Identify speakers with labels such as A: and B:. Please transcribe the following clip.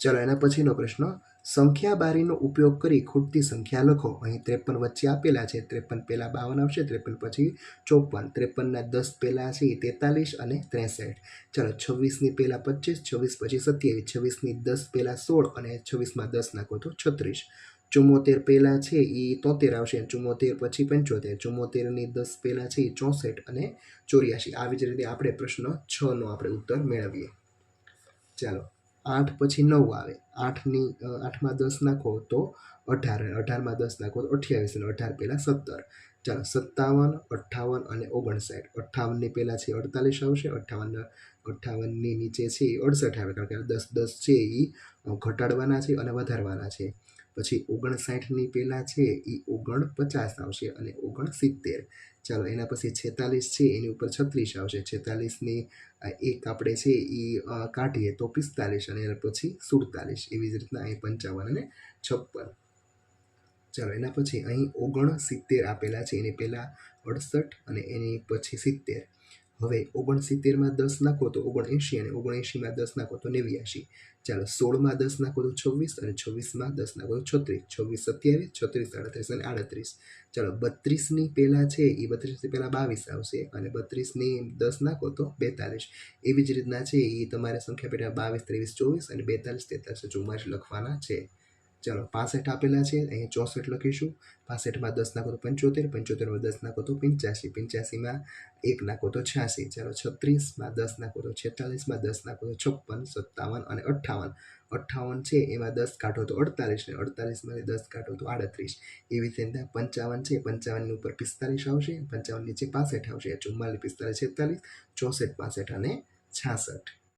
A: ચલો એના પછીનો પ્રશ્ન સંખ્યા બારીનો ઉપયોગ કરી ખૂટતી સંખ્યા લખો. અહીં ત્રેપન વચ્ચે આપેલા છે, ત્રેપન પહેલાં બાવન આવશે, ત્રેપન પછી ચોપન. ત્રેપનના દસ પહેલાં છે તેતાલીસ અને ત્રેસઠ. ચલો છવ્વીસની પહેલાં પચીસ છવ્વીસ પછી સત્યાવીસ. છવ્વીસની દસ પહેલાં સોળ અને છવ્વીસમાં દસ નાખો તો છત્રીસ. ચુમ્મોતેર પહેલાં છે એ તોતેર આવશે ચુમ્મોતેર પછી પંચોતેર. ચુમ્મોતેરની દસ પહેલાં છે એ ચોસઠ અને ચોર્યાસી. આવી જ રીતે આપણે પ્રશ્ન છનો આપણે ઉત્તર મેળવીએ. ચાલો. આઠ પછી નવ આવે. આઠની આઠમાં દસ નાખો તો અઢાર, અઢારમાં દસ નાખો તો અઠ્યાવીસ અને અઢાર પહેલાં સત્તર. ચાલો, સત્તાવન, અઠ્ઠાવન અને ઓગણસાઠ. અઠ્ઠાવનની પહેલાં છે અડતાલીસ આવશે, અઠ્ઠાવન, અઠ્ઠાવનની નીચે છે એ અડસઠ આવે. કારણ કે દસ દસ છે એ ઘટાડવાના છે અને વધારવાના છે. પછી ઓગણસાઠની પહેલાં છે એ ઓગણ પચાસ આવશે અને ઓગણ સિત્તેર ચાલો એના પછી છેતાલીસ છે, એની ઉપર છત્રીસ આવશે. છેતાલીસની એક આપણે છે એ કાઢીએ તો પિસ્તાલીસ અને એના પછી સુડતાલીસ. એવી જ રીતના અહીં પંચાવન અને છપ્પન. ચાલો એના પછી અહીં ઓગણ સિત્તેર આપેલા છે. એની પહેલાં અડસઠ અને એની પછી સિત્તેર. હવે ઓગણસિત્તેરમાં દસ નાખો તો ઓગણએંશી અને ઓગણએંશીમાં દસ નાખો તો નેવ્યાશી. ચાલો સોળમાં દસ નાખો તો છવ્વીસ અને છવ્વીસમાં દસ નાખો તો છત્રીસ. છવ્વીસ સત્યાવીસ, છત્રીસ આડત્રીસ અને આડત્રીસ. ચાલો બત્રીસની પહેલાં છે એ બત્રીસની પહેલાં બાવીસ આવશે અને બત્રીસની દસ નાખો તો બેતાલીસ. એવી જ રીતના છે એ તમારે સંખ્યા પેટા બાવીસ, ત્રેવીસ, ચોવીસ અને બેતાલીસ, તેતાલીસ ચુમ્માલીસ લખવાના છે. ચાલો પાસઠ આપેલા છે, અહીંયા ચોસઠ લખીશું. પાસઠમાં દસ નાખો તો પંચોતેર, પંચોતેરમાં દસ નાખો તો પંચ્યાસી, પંચ્યાસીમાં એક નાખો તો છ્યાસી. ચાલો છત્રીસમાં દસ નાખો તો છેતાલીસમાં દસ નાખો તો છપ્પન, સત્તાવન અને અઠ્ઠાવન. અઠ્ઠાવન છે, એમાં દસ કાઢો તો અડતાલીસ ને અડતાલીસમાંથી દસ કાઢો તો આડત્રીસ. એવી રીતે પંચાવન છે, પંચાવનની ઉપર પિસ્તાલીસ આવશે પંચાવન નીચે પાસઠ આવશે. ચુમ્માલીસ, પિસ્તાલીસ, છેતાલીસ, ચોસઠ, પાસઠ અને છાસઠ.